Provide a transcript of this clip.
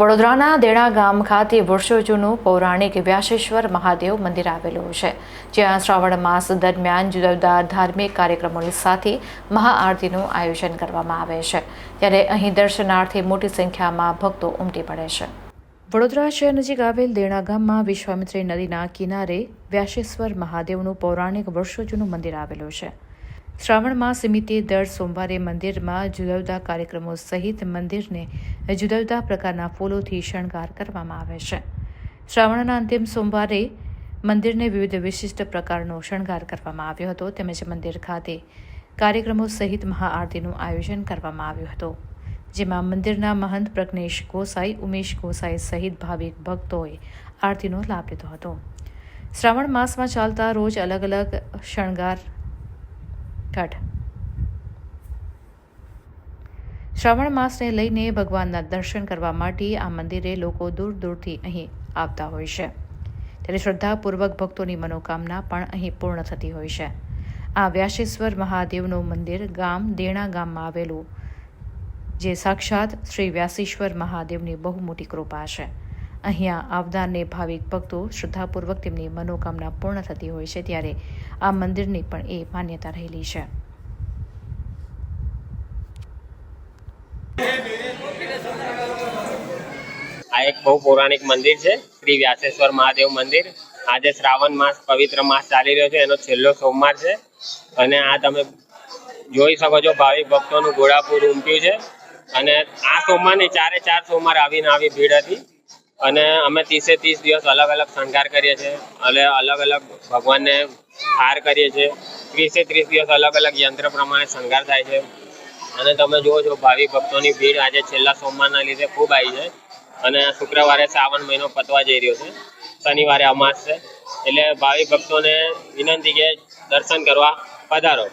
વડોદરાના દેણા ગામ ખાતે વર્ષો પૌરાણિક વ્યાસેશ્વર મહાદેવ મંદિર આવેલું છે, જ્યાં શ્રાવણ માસ દરમિયાન જુદા જુદા ધાર્મિક કાર્યક્રમોની સાથે મહાઆરતીનું આયોજન કરવામાં આવે છે, ત્યારે અહીં દર્શનાર્થે મોટી સંખ્યામાં ભક્તો ઉમટી પડે છે. વડોદરા શહેર નજીક આવેલ દેણા ગામમાં વિશ્વામિત્રી નદીના કિનારે વ્યાસેશ્વર મહાદેવનું પૌરાણિક વર્ષો જૂનું મંદિર આવેલું છે શ્રાવણ માસ નિમિત્તે દર સોમવારે મંદિરમાં જુદા જુદા કાર્યક્રમો સહિત મંદિરને જુદા જુદા પ્રકારના ફૂલોથી શણગાર કરવામાં આવે છે. શ્રાવણના અંતિમ સોમવારે મંદિરને વિવિધ વિશિષ્ટ પ્રકારનો શણગાર કરવામાં આવ્યો હતો. તેમજ મંદિર ખાતે કાર્યક્રમો સહિત મહાઆરતીનું આયોજન કરવામાં આવ્યું હતું. જેમાં મંદિરના મહંત પ્રજ્ઞેશ ગોસાઈ, ઉમેશ ગોસાઈ સહિત ભાવિક ભક્તોએ આરતીનો લાભ લીધો હતો. શ્રાવણ માસમાં ચાલતા રોજ અલગ અલગ શણગાર ઠઠ શ્રાવણ માસને લઈને ભગવાનના દર્શન કરવા માટે આ મંદિરે લોકો દૂર દૂરથી અહીં આવતા હોય છે. ત્યારે શ્રદ્ધાપૂર્વક ભક્તોની મનોકામના પણ અહીં પૂર્ણ થતી હોય છે. આ વ્યાસેશ્વર મહાદેવનું મંદિર ગામ દેણા ગામમાં આવેલું, જે સાક્ષાત શ્રી વ્યાસેશ્વર મહાદેવની બહુ મોટી કૃપા છે. અહીંયા આવનારને ભાવિક ભક્તો શ્રદ્ધાપૂર્વક તેમની મનોકામના પૂર્ણ થતી હોય છે ત્યારે આ મંદિરની પણ એ માન્યતા રહેલી છે. આ એક બહુ પૌરાણિક મંદિર છે. શ્રી વ્યાસેશ્વર મહાદેવ મંદિર. આજે શ્રાવણ માસ, પવિત્ર માસ ચાલી રહ્યો છે. એનો છેલ્લો સોમવાર છે. અને આ તમે જોઈ શકો છો, ભાવિક ભક્તોનું ઘોડાપુર ઉમટ્યું છે. અને આ સોમવારની ચારે ચાર સોમવાર આવીને આવી ભીડ હતી. અને અમે ત્રીસે ત્રીસ દિવસ અલગ અલગ શણગાર કરીએ છીએ. અને અલગ અલગ ભગવાનને હાર કરીએ છીએ. ત્રીસે ત્રીસ દિવસ અલગ અલગ યંત્ર પ્રમાણે શણગાર થાય છે. અને તમે જુઓ છો, ભાવિ ભક્તોની ભીડ આજે છેલ્લા સોમવારના લીધે ખૂબ આવી છે. અને શુક્રવારે શ્રાવણ મહિનો પતવા જઈ રહ્યો છે. શનિવારે અમાસ છે. એટલે ભાવિ ભક્તોને વિનંતી કે દર્શન કરવા પધારો.